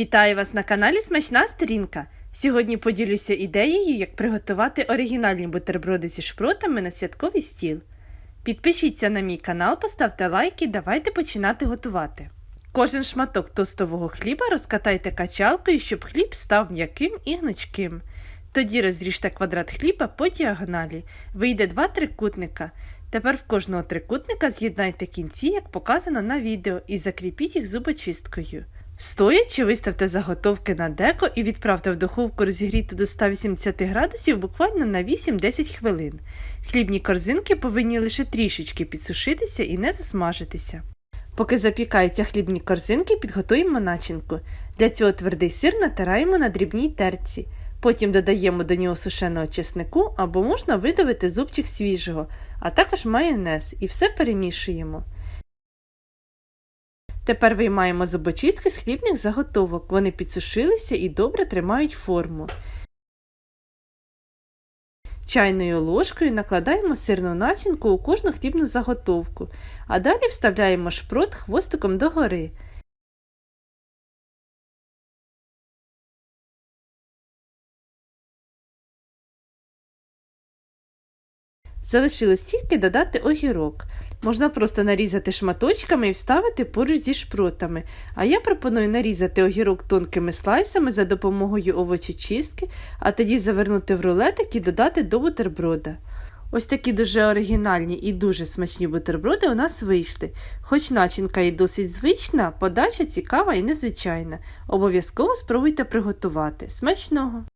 Вітаю вас на каналі Смачна Сторінка. Сьогодні поділюся ідеєю, як приготувати оригінальні бутерброди зі шпротами на святковий стіл. Підпишіться на мій канал, поставте лайк і давайте починати готувати. Кожен шматок тостового хліба розкатайте качалкою, щоб хліб став м'яким і гнучким. Тоді розріжте квадрат хліба по діагоналі. Вийде два трикутника. Тепер в кожного трикутника з'єднайте кінці, як показано на відео, і закріпіть їх зубочисткою. Стоячи, виставте заготовки на деко і відправте в духовку розігріту до 180 градусів буквально на 8-10 хвилин. Хлібні корзинки повинні лише трішечки підсушитися і не засмажитися. Поки запікаються хлібні корзинки, підготуємо начинку. Для цього твердий сир натираємо на дрібній терці. Потім додаємо до нього сушеного чеснику або можна видавити зубчик свіжого, а також майонез і все перемішуємо. Тепер виймаємо зубочистки з хлібних заготовок. Вони підсушилися і добре тримають форму. Чайною ложкою накладаємо сирну начинку у кожну хлібну заготовку, а далі вставляємо шпрот хвостиком догори. Залишилось тільки додати огірок. Можна просто нарізати шматочками і вставити поруч зі шпротами. А я пропоную нарізати огірок тонкими слайсами за допомогою овочечистки, а тоді завернути в рулетик і додати до бутерброда. Ось такі дуже оригінальні і дуже смачні бутерброди у нас вийшли. Хоч начинка і досить звична, подача цікава і незвичайна. Обов'язково спробуйте приготувати. Смачного!